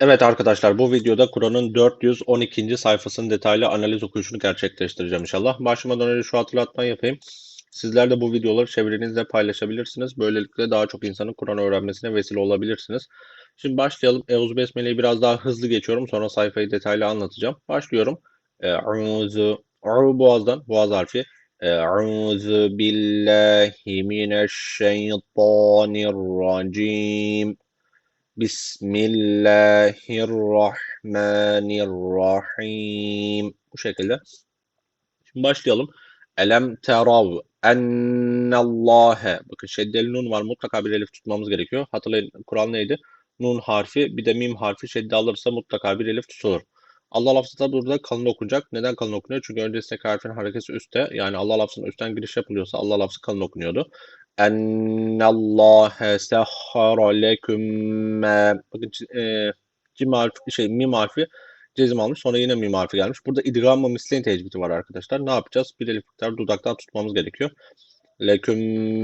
Evet arkadaşlar bu videoda Kur'an'ın 412. sayfasının detaylı analiz okuyuşunu gerçekleştireceğim inşallah. Başlamadan önce şu hatırlatmayı yapayım. Sizler de bu videoları çevrenizle paylaşabilirsiniz. Böylelikle daha çok insanın Kur'an öğrenmesine vesile olabilirsiniz. Şimdi başlayalım. Euzu Besmele'yi biraz daha hızlı geçiyorum. Sonra sayfayı detaylı anlatacağım. Başlıyorum. Euzu A'u boğazdan, boğaz harfi. Euzu billahi mineşşeytanirracim. Bismillahirrahmanirrahim. Bu şekilde. Şimdi başlayalım. Elem terav ennallâhe. Bakın şeddeli nun var. Mutlaka bir elif tutmamız gerekiyor. Hatırlayın Kur'an neydi? Nun harfi bir de mim harfi şedde alırsa mutlaka bir elif tutulur. Allah lafzı da burada kalın okunacak. Neden kalın okunuyor? Çünkü öncesindeki harfin harekesi üstte. Yani Allah lafzının üstten giriş yapılıyorsa Allah lafzı kalın okunuyordu. Ennallâhe sehhara leküm Bakın e, cim harfi, şey, mim harfi cezim almış. Sonra yine mim harfi gelmiş. Burada idgam-ı misleyin tecvidi var arkadaşlar. Ne yapacağız? Bir elif miktarı dudaktan tutmamız gerekiyor.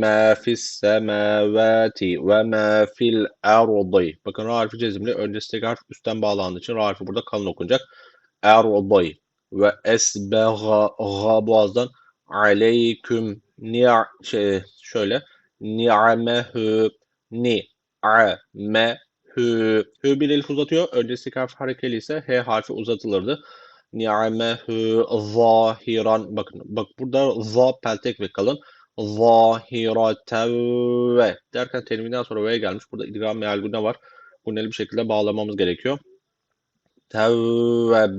Ma fis semavati ve ma fil ardı. Bakın ra harfi cezimli. Öncesi harf üstten bağlandığı için ra harfi burada kalın okunacak. Ardı ve esbega ga boğazdan aleyküm ni'a şey şöyle ni'amehu ni a'me hü hü bir elif uzatıyor. Öncesi harf harekeli ise h harfi uzatılırdı. Ni'amehu zahiran bakın bak burada za peltek ve kalın zahiratev derken teriminden sonra ve gelmiş. Burada idgam meal var. Guneli bir şekilde bağlamamız gerekiyor. Tevve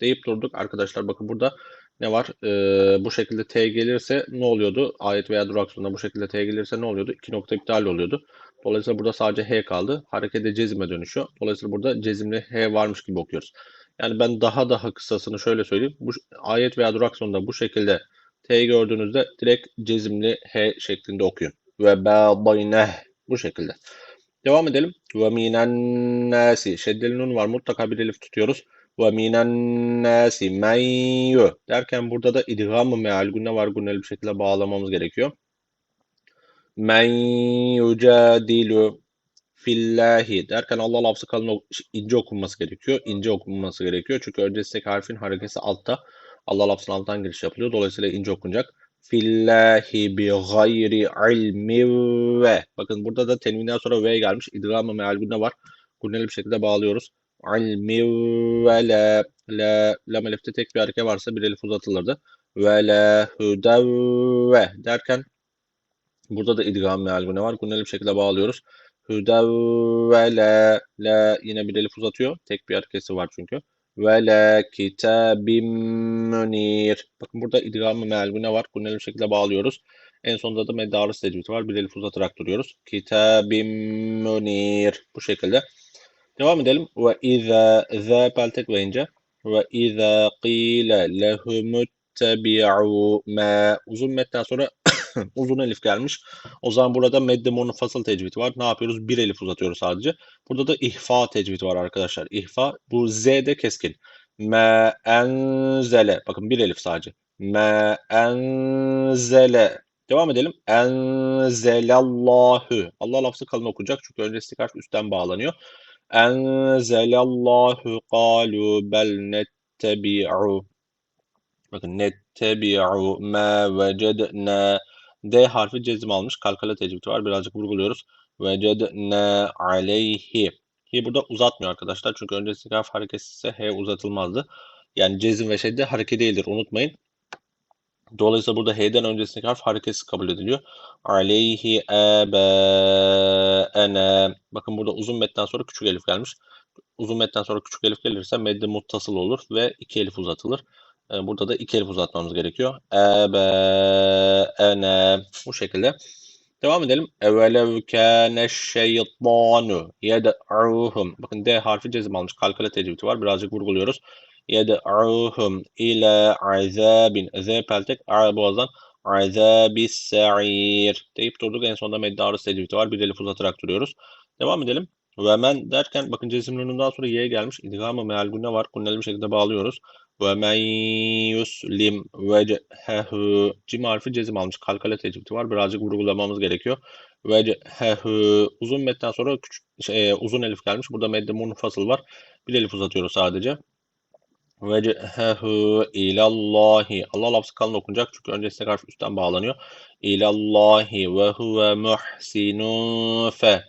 deyip durduk. Arkadaşlar bakın burada ne var? Ee, bu şekilde T gelirse ne oluyordu? Ayet veya durak sonunda bu şekilde T gelirse ne oluyordu? İki nokta iptal oluyordu. Dolayısıyla burada sadece H kaldı. Harekete cezime dönüşüyor. Dolayısıyla burada cezimli H varmış gibi okuyoruz. Yani ben daha daha kısasını şöyle söyleyeyim. Bu ayet veya durak sonunda bu şekilde T gördüğünüzde direkt cezimli H şeklinde okuyun. Ve ba'dayne bu şekilde. Devam edelim. Ve minen nasi. Şeddeli nun var. Mutlaka bir elif tutuyoruz. Ve minen nasi. Derken burada da idgam-ı meal gunne var. Gunneli bir şekilde bağlamamız gerekiyor. Men yucadilu fillahi derken Allah lafzı kalın ince okunması gerekiyor. İnce okunması gerekiyor. Çünkü öncesindeki harfin harekesi altta. Allah lafzının alttan giriş yapılıyor. Dolayısıyla ince okunacak. Fillahi bi gayri ilmi ve. Bakın burada da tenvinden sonra ve gelmiş. İdgam-ı meal gunne var. Gunneli bir şekilde bağlıyoruz. Ilmi ve la. La, lam elifte tek bir hareket varsa bir elif uzatılırdı. Ve la hudevve derken burada da idgam meal gunne var. Gunneli bir şekilde bağlıyoruz. Hudevve la. La yine bir elif uzatıyor. Tek bir hareketi var çünkü ve la kitabim munir. Bakın burada idgam-ı meal ne var? Bunu bir şekilde bağlıyoruz. En sonunda da meddarı tecvidi var. Bir elif uzatarak duruyoruz. Kitabim munir. Bu şekilde. Devam edelim. Ve izâ zâ peltek ve izâ qîle lehumuttebi'u ma. Uzun metten sonra uzun elif gelmiş. O zaman burada medde fasıl tecvidi var. Ne yapıyoruz? Bir elif uzatıyoruz sadece. Burada da ihfa tecvidi var arkadaşlar. İhfa bu Z'de keskin. Me enzele. Bakın bir elif sadece. Me enzele. Devam edelim. Enzelallahu. Allah lafzı kalın okuyacak. Çünkü öncesi harf üstten bağlanıyor. Enzelallahu kalu bel nettebi'u. Bakın nettebi'u ma vecedna D harfi cezim almış. Kalkala tecvidi var. Birazcık vurguluyoruz. Vecedne aleyhi. Hi burada uzatmıyor arkadaşlar. Çünkü öncesi harf hareketi ise H uzatılmazdı. Yani cezim ve şedde hareket değildir. Unutmayın. Dolayısıyla burada H'den öncesindeki harf hareketsiz kabul ediliyor. Aleyhi ene. Bakın burada uzun metten sonra küçük elif gelmiş. Uzun metten sonra küçük elif gelirse medde muttasıl olur ve iki elif uzatılır. Ee, burada da iki elif uzatmamız gerekiyor. Ebe, ene. Bu şekilde. Devam edelim. Evvelev kâne şeytanu yed'uhum. Bakın D harfi cezim almış. Kalkale tecvidi var. Birazcık vurguluyoruz. Yed'uhum ile azabin. Z peltek. A boğazdan. Azabis sa'ir. Deyip durduk. En sonunda meddarı tecvidi var. Bir elif uzatarak duruyoruz. Devam edelim. Ve men derken bakın cezimlinin daha sonra y'ye gelmiş. İdgam-ı meal gunne var. Gunneli bir şekilde bağlıyoruz. Ve men yuslim vecehehu. Cim harfi cezim almış. Kalkale tecvidi var. Birazcık vurgulamamız gerekiyor. Vecehehu. Uzun metten sonra küçük, şey, uzun elif gelmiş. Burada medde munfasıl var. Bir elif uzatıyoruz sadece. Vecehehu ilallahi. Allah lafzı kalın okunacak çünkü önce istek harfi üstten bağlanıyor. İlallahi ve huve muhsinun fe.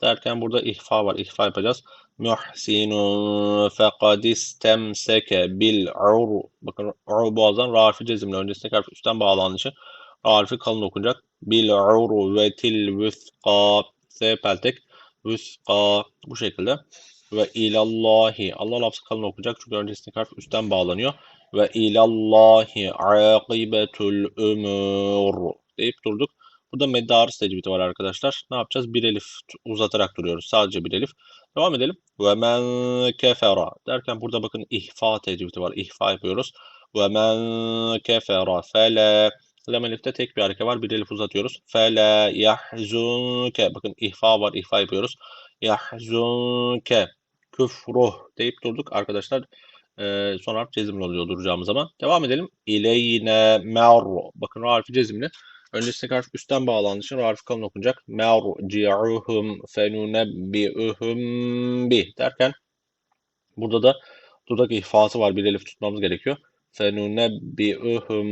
Derken burada ihfa var. İhfa yapacağız. Muhsinun fekad istemseke bil ur. Bakın ur boğazdan ra harfi cezimle. Önce istek harfi üstten bağlandığı için harfi kalın okunacak. Bil urvetil vüthqa. S peltek. Vüthqa. Bu şekilde ve ilallahi. Allah lafzı kalın okuyacak çünkü öncesindeki harf üstten bağlanıyor. Ve ilallahi akibetul umur deyip durduk. Burada meddarı tecvidi var arkadaşlar. Ne yapacağız? Bir elif uzatarak duruyoruz. Sadece bir elif. Devam edelim. Ve men kefera derken burada bakın ihfa tecvidi var. İhfa yapıyoruz. Ve men kefera fele Lam elifte tek bir hareket var. Bir elif uzatıyoruz. Fele yahzunke. Bakın ihfa var. ihfa yapıyoruz. Yahzunke küfruh deyip durduk arkadaşlar. Ee, son harf cezimli oluyor duracağımız zaman. Devam edelim. İleyne merru. Bakın o harfi cezimli. Öncesindeki harf üstten bağlandığı için o harfi kalın okunacak. Merci'uhum fenunebbi'uhum bi derken burada da dudak ihfası var. Bir elif tutmamız gerekiyor. Fenunebbi'uhum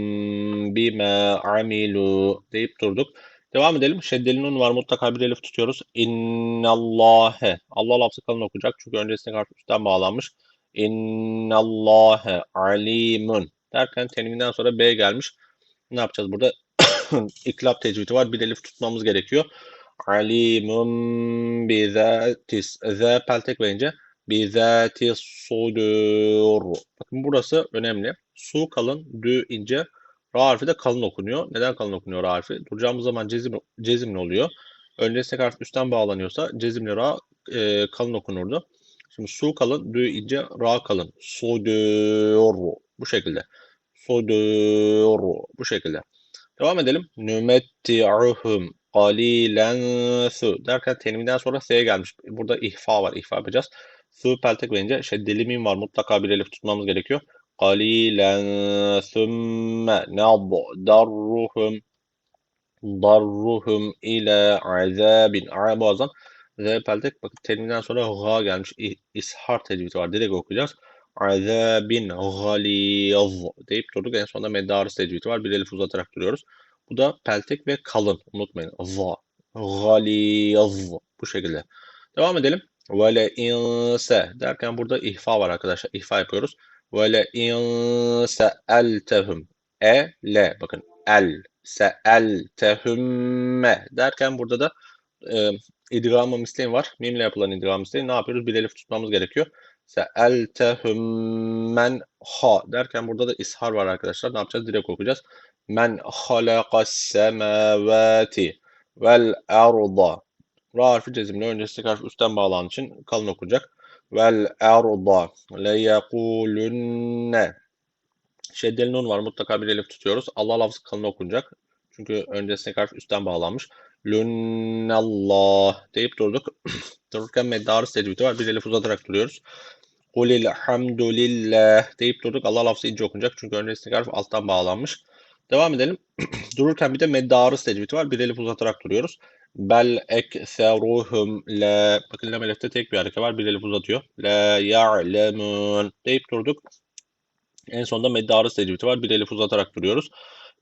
bima amilu deyip durduk. Devam edelim. Şeddeli nun var. Mutlaka bir elif tutuyoruz. İnnallâhe. Allah lafzı kalın okuyacak. Çünkü öncesinde harf üstten bağlanmış. İnnallâhe alimun. Derken teniminden sonra B gelmiş. Ne yapacağız burada? İklap tecvidi var. Bir elif tutmamız gerekiyor. Alimun bizatis. Z peltek verince bizatis sudur. Bakın burası önemli. Su kalın, dü ince, Ra harfi de kalın okunuyor. Neden kalın okunuyor Ra harfi? Duracağımız zaman cezim, cezimli oluyor. Öncesindeki harf üstten bağlanıyorsa cezimli Ra e, kalın okunurdu. Şimdi su kalın, dü ince, Ra kalın. Sudur. Bu şekilde. Sudur. Bu şekilde. Devam edelim. Nümetti'uhum qalilen su derken teniminden sonra S'ye gelmiş. Burada ihfa var. İhfa yapacağız. Su peltek verince şeddeli mim var. Mutlaka bir elif tutmamız gerekiyor. قليلا ثم نضطرهم darruhum ile azabin ara boğazdan z peltek bakın teriminden sonra ga gelmiş ishar tecvidi var direkt okuyacağız azabin galiz deyip durduk en sonunda meddarı tecvidi var bir elif uzatarak duruyoruz bu da peltek ve kalın unutmayın za galiz bu şekilde devam edelim ve le inse derken burada ihfa var arkadaşlar ihfa yapıyoruz ve le in se'eltehum. E, le. Bakın el. Se'eltehümme derken burada da e, idgamı misleyin var. Mimle yapılan idgamı misleyin. Ne yapıyoruz? Bir elif tutmamız gerekiyor. Se'eltehümmen ha derken burada da ishar var arkadaşlar. Ne yapacağız? Direkt okuyacağız. Men halakas semavati vel arda. Ra harfi cezimli. Öncesi harf üstten bağlanan için kalın okunacak vel erda leyekulunne Şeddeli nun var. Mutlaka bir elif tutuyoruz. Allah lafzı kalın okunacak. Çünkü öncesine harf üstten bağlanmış. Lunnallah deyip durduk. Dururken meddarı tecvidi var. Bir elif uzatarak duruyoruz. Kulil hamdulillah deyip durduk. Allah lafzı ince okunacak. Çünkü öncesine harf alttan bağlanmış. Devam edelim. Dururken bir de meddarı tecvidi var. Bir elif uzatarak duruyoruz. Bel ekseruhum la bakın lam elifte tek bir hareket var. Bir elif uzatıyor. La ya'lemun deyip durduk. En sonunda meddarı tecvidi var. Bir elif uzatarak duruyoruz.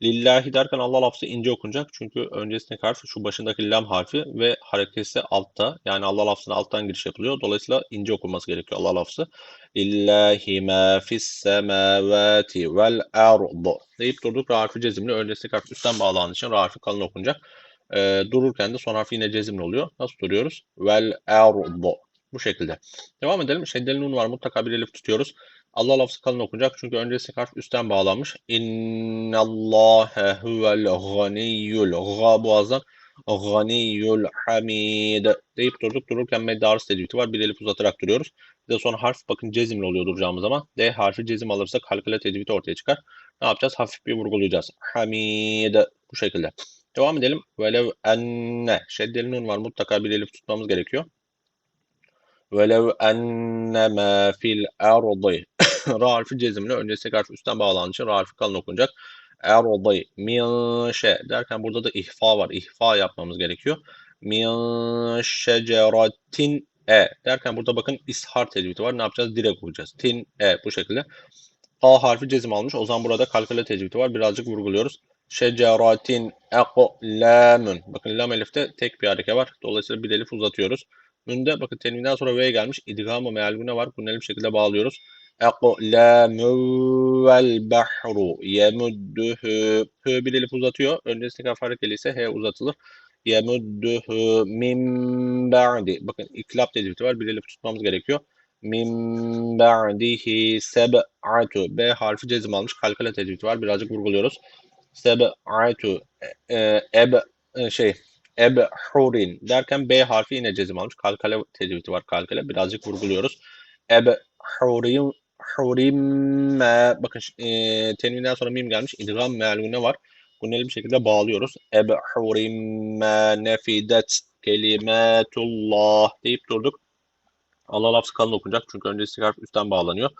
Lillahi derken Allah lafzı ince okunacak. Çünkü öncesindeki harf şu başındaki lam harfi ve hareketi altta. Yani Allah lafzına alttan giriş yapılıyor. Dolayısıyla ince okunması gerekiyor Allah lafzı. Lillahi ma fis semavati vel ard deyip durduk. Ra harfi cezimli. Öncesindeki harf üstten bağlandığı için ra harfi kalın okunacak. E, dururken de son harfi yine cezimli oluyor. Nasıl duruyoruz? Vel erdo. Bu şekilde. Devam edelim. Şeddeli nun var. Mutlaka bir elif tutuyoruz. Allah lafzı kalın okunacak. Çünkü öncesi harf üstten bağlanmış. İnnallâhe huvel ganiyyul. Gâ boğazdan ganiyyul hamid deyip durduk. Dururken meddarı tecvidi var. Bir elif uzatarak duruyoruz. Bir de son harf bakın cezimli oluyor duracağımız zaman. D harfi cezim alırsak halkıyla tecvidi ortaya çıkar. Ne yapacağız? Hafif bir vurgulayacağız. Hamid bu şekilde. Devam edelim. Velev enne. Şeddeli nun var. Mutlaka bir elif tutmamız gerekiyor. Velev enne ma fil ardı. Ra harfi cezimli. Öncesi harf üstten bağlandığı için ra harfi kalın okunacak. Ardı min şey derken burada da ihfa var. İhfa yapmamız gerekiyor. min şeceratin e derken burada bakın ishar tecvidi var. Ne yapacağız? Direkt okuyacağız. Tin e bu şekilde. A harfi cezim almış. O zaman burada kalkale tecvidi var. Birazcık vurguluyoruz. Şeceratin eqlamun. Bakın lam elifte tek bir hareke var. Dolayısıyla bir elif uzatıyoruz. Münde bakın tenvinden sonra V gelmiş. İdgam-ı mealgune var. Bunu bir şekilde bağlıyoruz. Eqlamu vel bahru yemudduhu. Hı bir elif uzatıyor. Öncesindeki harf harekeli ise H uzatılır. Yemudduhu min ba'di. Bakın iklap tecvidi var. Bir elif tutmamız gerekiyor. Min ba'dihi seb'atu. B harfi cezim almış. Kalkale tecvidi var. Birazcık vurguluyoruz. Seb'atu. E, eb e, şey ebhurin derken B harfi yine cezim almış. Kalkale tecvidi var kalkale. Birazcık vurguluyoruz. Ebhurin hurimme bakın e, tenvinden sonra mim gelmiş. İdgam mealune var. Bunu bir şekilde bağlıyoruz. Ebhurimme nefidet kelimetullah deyip durduk. Allah lafzı kalın okunacak. Çünkü öncesi harf üstten bağlanıyor.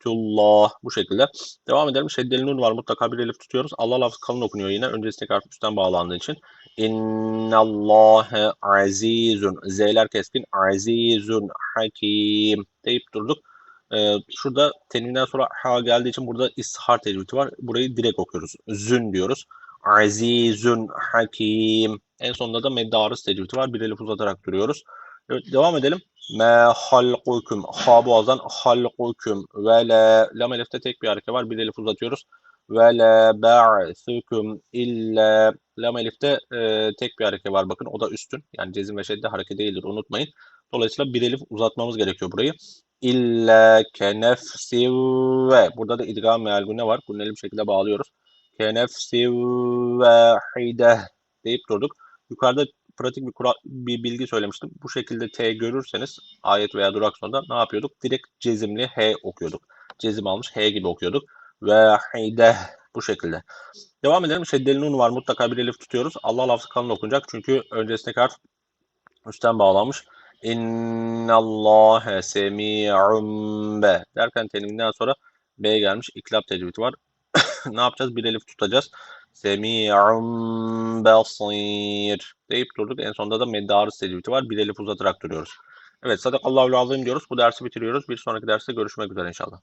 Tullah bu şekilde. Devam edelim. Şeddeli nun var. Mutlaka bir elif tutuyoruz. Allah lafzı kalın okunuyor yine. Öncesindeki harf üstten bağlandığı için. İnnallâhe azizun. Z'ler keskin. Azizun hakim deyip durduk. Ee, şurada tenvinden sonra ha geldiği için burada ishar tecvidi var. Burayı direkt okuyoruz. Zün diyoruz. Azizun hakim. En sonunda da meddarız tecvidi var. Bir elif uzatarak duruyoruz. Evet, devam edelim. Me halkukum. Ha boğazdan halkukum. Ve le. Lam elifte tek bir hareket var. Bir elif uzatıyoruz. Ve le ba'thukum illa. Lam elifte e, tek bir hareket var. Bakın o da üstün. Yani cezim ve şedde hareket değildir. Unutmayın. Dolayısıyla bir elif uzatmamız gerekiyor burayı. İlla kenefsi ve. Burada da idgam meal ne var? Bunu bir şekilde bağlıyoruz. Kenefsi vahide deyip durduk. Yukarıda pratik bir, kura, bir bilgi söylemiştim. Bu şekilde T görürseniz ayet veya durak sonunda ne yapıyorduk? Direkt cezimli H okuyorduk. Cezim almış H gibi okuyorduk. Vahide bu şekilde. Devam edelim. Şeddeli nun var. Mutlaka bir elif tutuyoruz. Allah lafzı kalın okunacak. Çünkü öncesindeki harf üstten bağlanmış. İnnallâhe semi'un be derken teniminden sonra B gelmiş. İklap tecvidi var. ne yapacağız? Bir elif tutacağız. Semi'un basir deyip durduk. En sonunda da meddarız tecvidi var. Bir elif uzatarak duruyoruz. Evet sadakallahu azim diyoruz. Bu dersi bitiriyoruz. Bir sonraki derste görüşmek üzere inşallah.